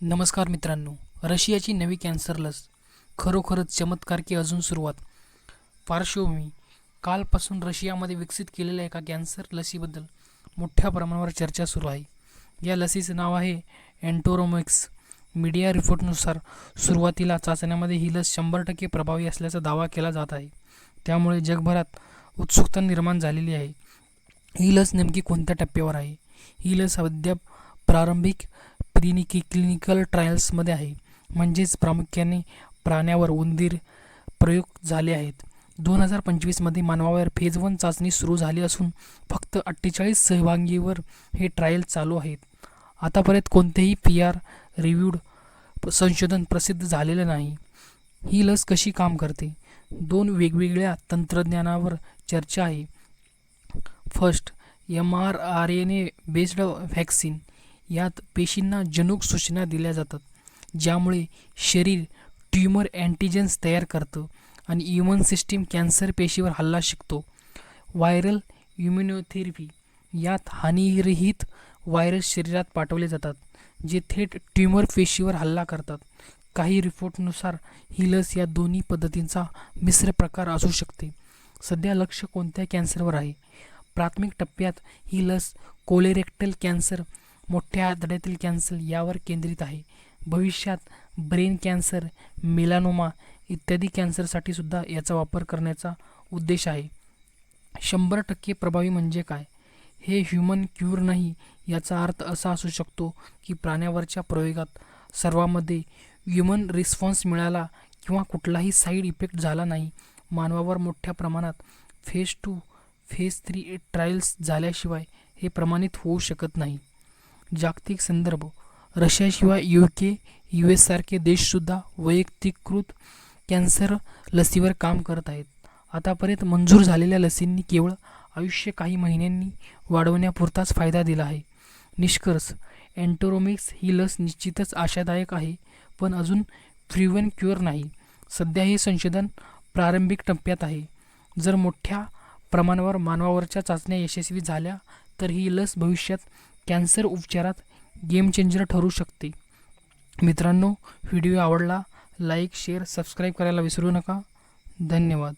नमस्कार मित्रांनो रशियाची नवी कॅन्सर लस. खरोखरच चमत्कार की अजून सुरुवात. पार्श्वभूमी कालपासून रशियामध्ये विकसित केलेल्या एका कॅन्सर लसीबद्दल मोठ्या प्रमाणावर चर्चा सुरू आहे. या लसीचं नाव आहे अँटोरोमिक्स मीडिया रिपोर्टनुसार सुरुवातीला चाचण्यामध्ये ही लस शंभर टक्के प्रभावी असल्याचा दावा केला जात आहे. त्यामुळे जगभरात उत्सुकता निर्माण झालेली आहे. ही लस नेमकी कोणत्या टप्प्यावर आहे? ही लस अद्याप प्रारंभिक क्लिनिकी क्लिनिकल ट्रायल्समध्ये आहे. म्हणजेच प्रामुख्याने प्राण्यावर उंदीर प्रयोग झाले आहेत. दोन हजार पंचवीसमध्ये मानवावर फेज वन चाचणी सुरू झाली असून फक्त अठ्ठेचाळीस सहभागीवर हे ट्रायल चालू आहेत. आतापर्यंत कोणतेही पी आर रिव्ह्यूड संशोधन प्रसिद्ध झालेलं नाही. ही लस कशी काम करते? दोन वेगवेगळ्या तंत्रज्ञानावर चर्चा आहे. First M R R N A based vaccine यात पेशींना जनुक सूचना दिल्या जातात ज्यामुळे शरीर ट्यूमर अँटीजेन्स तयार करतं आणि इम्युन सिस्टीम कॅन्सर पेशीवर हल्ला शिकतो. व्हायरल इम्युनोथेरपी यात हानिरहित व्हायरस शरीरात पाठवले जातात जे थेट ट्यूमर पेशीवर हल्ला करतात. काही रिपोर्टनुसार ही लस या दोन्ही पद्धतींचा मिश्र प्रकार असू शकते. सध्या लक्ष कोणत्या कॅन्सरवर आहे? प्राथमिक टप्प्यात ही लस कोलेरेक्टल कॅन्सर मोठ्या आतड्यातील कॅन्सर यावर केंद्रित आहे. भविष्यात ब्रेन कॅन्सर मेलानोमा इत्यादी कॅन्सरसाठी सुद्धा याचा वापर करण्याचा उद्देश आहे. शंभर टक्के प्रभावी म्हणजे काय? हे ह्युमन क्यूर नाही याचा अर्थ असा असू शकतो की प्राण्यावरच्या प्रयोगात सर्वांमध्ये ह्युमन रिस्पॉन्स मिळाला किंवा कुठलाही साईड इफेक्ट झाला नाही. मानवावर मोठ्या प्रमाणात phase two phase three trials झाल्याशिवाय हे प्रमाणित होऊ शकत नाही. जागतिक संदर्भ. रशियाशिवाय यू के यू एससारखे देशसुद्धा वैयक्तिकृत कॅन्सर लसीवर काम करत आहेत. आतापर्यंत मंजूर झालेल्या लसींनी केवळ आयुष्य काही महिन्यांनी वाढवण्यापुरताच फायदा दिला आहे. निष्कर्ष अँटोरोमिक्स ही लस निश्चितच आशादायक आहे पण अजून फ्रीवन क्युअर नाही. सध्या हे संशोधन प्रारंभिक टप्प्यात आहे. जर मोठ्या प्रमाणावर मानवावरच्या चाचण्या यशस्वी झाल्या तर ही लस भविष्यात कॅन्सर उपचारात गेम चेंजर ठरू शकते. मित्रांनो व्हिडिओ आवडला लाईक शेअर सबस्क्राईब करायला विसरू नका. धन्यवाद.